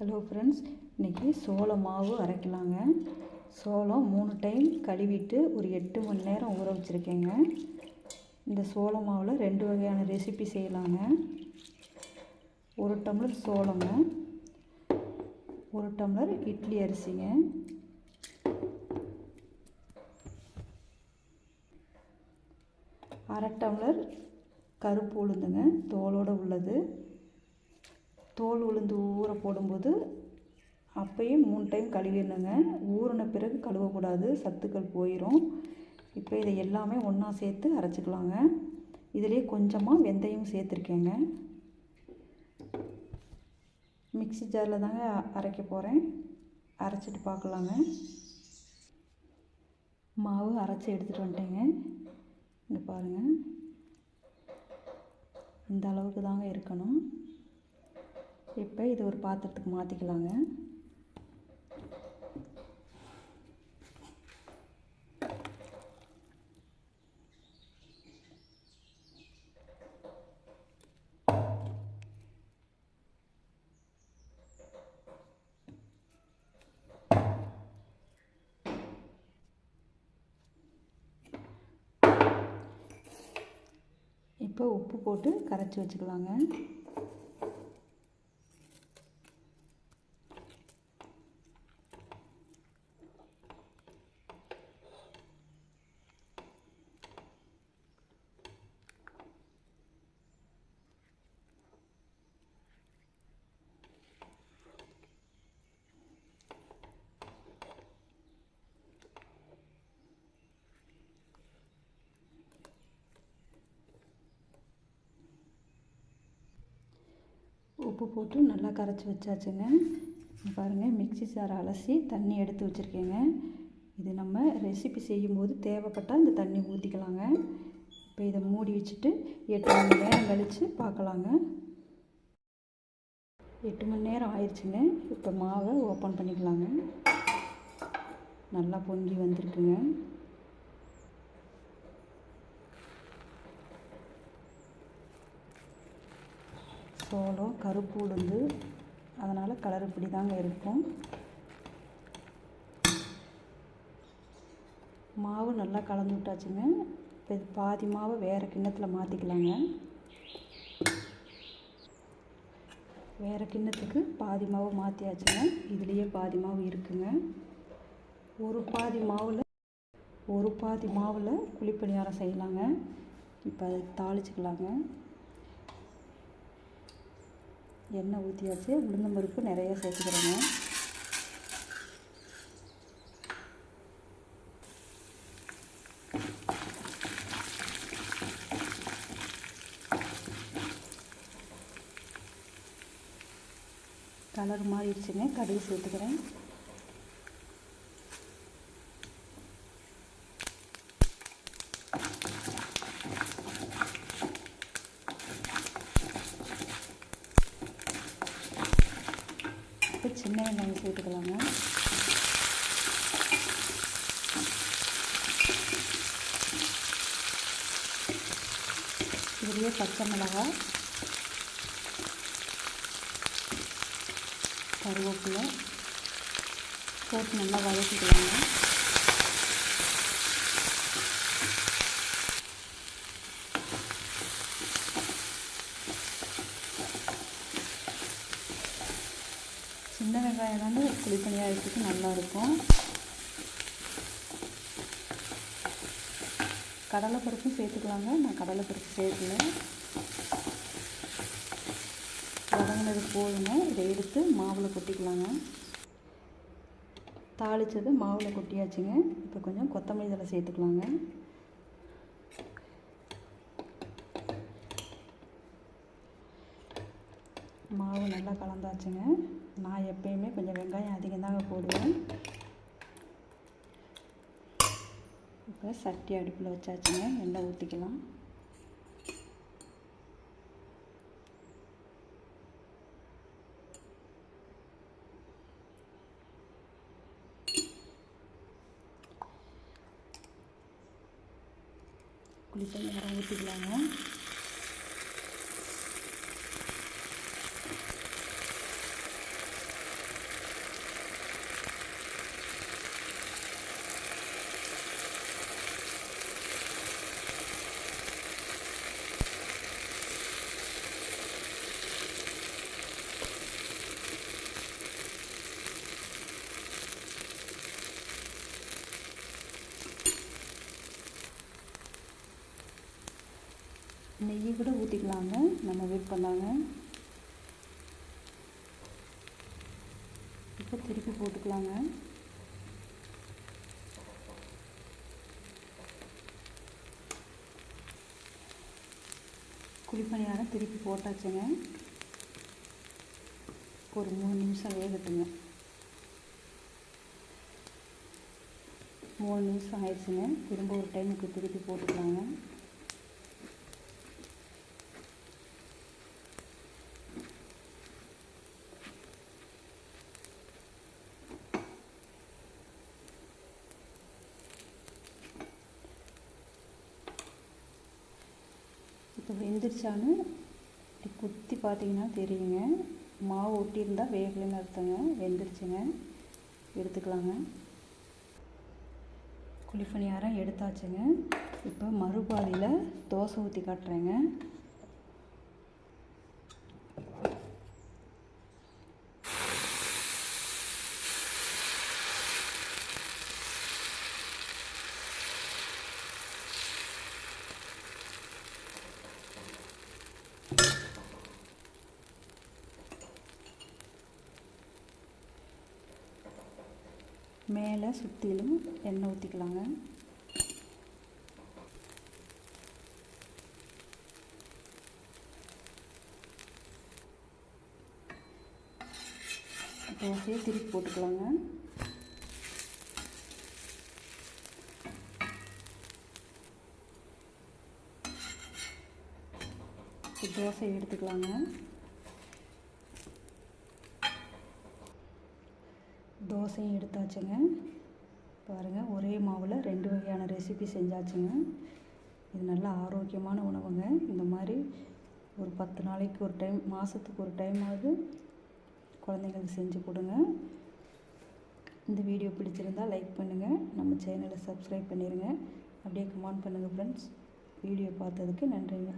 Hello friends இன்றைக்கி சோள மாவு அரைக்கலாங்க. சோளம் மூணு டைம் கழுவிட்டு ஒரு எட்டு மணி நேரம் ஊற வச்சுருக்கேங்க. இந்த சோள மாவில் ரெண்டு வகையான ரெசிபி செய்யலாங்க. ஒரு டம்ளர் சோளங்க ஒரு டம்ளர் இட்லி அரிசிங்க. அரை டம்ளர் கருப்பு உளுந்துங்க தோலோடு உள்ளது. தோல் உளுந்து ஊற போடும்போது அப்போயும் மூணு டைம் கழுவிடணுங்க. ஊறின பிறகு கழுவக்கூடாது. சத்துக்கள் போயிடும் இப்போ இதை எல்லாமே ஒன்றா சேர்த்து அரைச்சிக்கலாங்க. இதிலே கொஞ்சமாக வெந்தயம் சேர்த்துருக்கேங்க. மிக்ஸி ஜாரில் தாங்க அரைக்க போகிறேன் அரைச்சிட்டு பார்க்கலாங்க மாவு அரைச்சி எடுத்துகிட்டு வந்துட்டேங்க. இங்கே பாருங்கள் இந்த அளவுக்கு தாங்க இருக்கணும். இப்போ இது ஒரு பாத்திரத்துக்கு மாற்றிக்கலாங்க இப்போ உப்பு போட்டு கரைச்சி வச்சுக்கலாங்க. உப்பு போட்டு நல்லா கரைச்சி வச்சாச்சுங்க. பாருங்கள் மிக்ஸி சார் அலசி தண்ணி எடுத்து வச்சுருக்கேங்க. இது நம்ம ரெசிபி செய்யும்போது தேவைப்பட்டால் இந்த தண்ணி ஊற்றிக்கலாங்க இப்போ இதை மூடி வச்சுட்டு எட்டு மணி நேரம் கழித்து பார்க்கலாங்க. எட்டு மணி நேரம் ஆயிடுச்சுங்க இப்போ மாவை ஓப்பன் பண்ணிக்கலாங்க. நல்லா பொங்கி வந்திருக்குங்க. சோளம் கருப்பு உளுந்து. அதனால் கலர் இப்படி தாங்க இருக்கும். மாவு நல்லா கலந்து விட்டாச்சுங்க. இப்போ இது பாதி மாவை வேறு கிண்ணத்தில் மாற்றிக்கலாங்க வேறு கிண்ணத்துக்கு பாதி மாவு மாற்றியாச்சுங்க இதுலேயே பாதி மாவு இருக்குங்க. ஒரு பாதி மாவில் ஒரு பாதி மாவில் குழிப்பணியாரம் செய்யலாங்க. இப்போ அதை தாளிச்சுக்கலாங்க. எண்ணெய் ஊற்றியாச்சு உளுந்தம் பருப்பு நிறைய சேர்த்துக்கிறேங்க. கலர் மாறிடுச்சுங்க கடுகு சேர்த்துக்கிறேன் இப்போ போட்டுக்கலாங்க. இதுலேயே பச்சை மிளகாய் கருவேப்பிலை போட்டு நல்லா வதக்கிக்கலாங்க. சின்ன வெங்காயம் வந்து குழிப்பணியாரத்துக்கு நல்லாயிருக்கும். கடலைப்பருப்பும் சேர்த்துக்கலாங்க. நான் கடலைப்பருப்பு சேர்க்கல. வதங்கினது போதுங்க. இதை எடுத்து மாவில் கொட்டிக்கலாங்க. தாளித்தது மாவில் கொட்டியாச்சுங்க. இப்போ கொஞ்சம் கொத்தமல்லி தலை சேர்த்துக்கலாங்க. மாவு நல்லா கலந்தாச்சுங்க. நான் எப்பயுமே கொஞ்சம் வெங்காயம் அதிகம் தாங்க போடுவேன். இப்போ சட்டி அடுப்பில் வச்சாச்சுங்க. எண்ணெய் ஊற்றிக்கலாம் குளித்தண்ணி நேரம் ஊற்றிக்கலாங்க நெய் கூட ஊற்றிக்கலாங்க நம்ம வெயிட் பண்ணாங்க இப்போ திருப்பி போட்டுக்கலாங்க. குழிப்பணியாரம் திருப்பி போட்டாச்சுங்க. ஒரு மூணு நிமிஷம் வேகட்டுங்க. மூணு நிமிஷம் ஆயிடுச்சுங்க. திரும்ப ஒரு டைமுக்கு திருப்பி போட்டுக்கலாங்க. இப்போ வெந்துருச்சான்னு இப்படி குத்தி பார்த்தீங்கன்னா தெரியுங்க. மாவு ஒட்டியிருந்தால் வேகலைன்னு அர்த்தங்க. வெந்துருச்சுங்க. எடுத்துக்கலாங்க. குழிப்பணியாரம் எடுத்தாச்சுங்க. இப்போ மறுபாதியில் தோசை ஊற்றி காட்டுறேங்க. மேலே சுற்றிலும் எண்ணெய் ஊற்றிக்கலாங்க. தோசையை திருப்பி போட்டுக்கலாங்க. தோசை எடுத்துக்கலாங்க. தோசையும் எடுத்தாச்சுங்க. பாருங்கள் ஒரே மாவில் ரெண்டு வகையான ரெசிபி செஞ்சாச்சுங்க. இது நல்ல ஆரோக்கியமான உணவுங்க. இந்த மாதிரி ஒரு பத்து நாளைக்கு ஒரு டைம் மாதத்துக்கு ஒரு டைமாவது குழந்தைங்களுக்கு செஞ்சு கொடுங்க. இந்த வீடியோ பிடிச்சிருந்தால் லைக் பண்ணுங்கள் நம்ம சேனலை சப்ஸ்கிரைப் பண்ணிடுங்க அப்படியே கமெண்ட் பண்ணுங்கள் ஃப்ரெண்ட்ஸ் வீடியோ பார்த்ததுக்கு நன்றிங்க.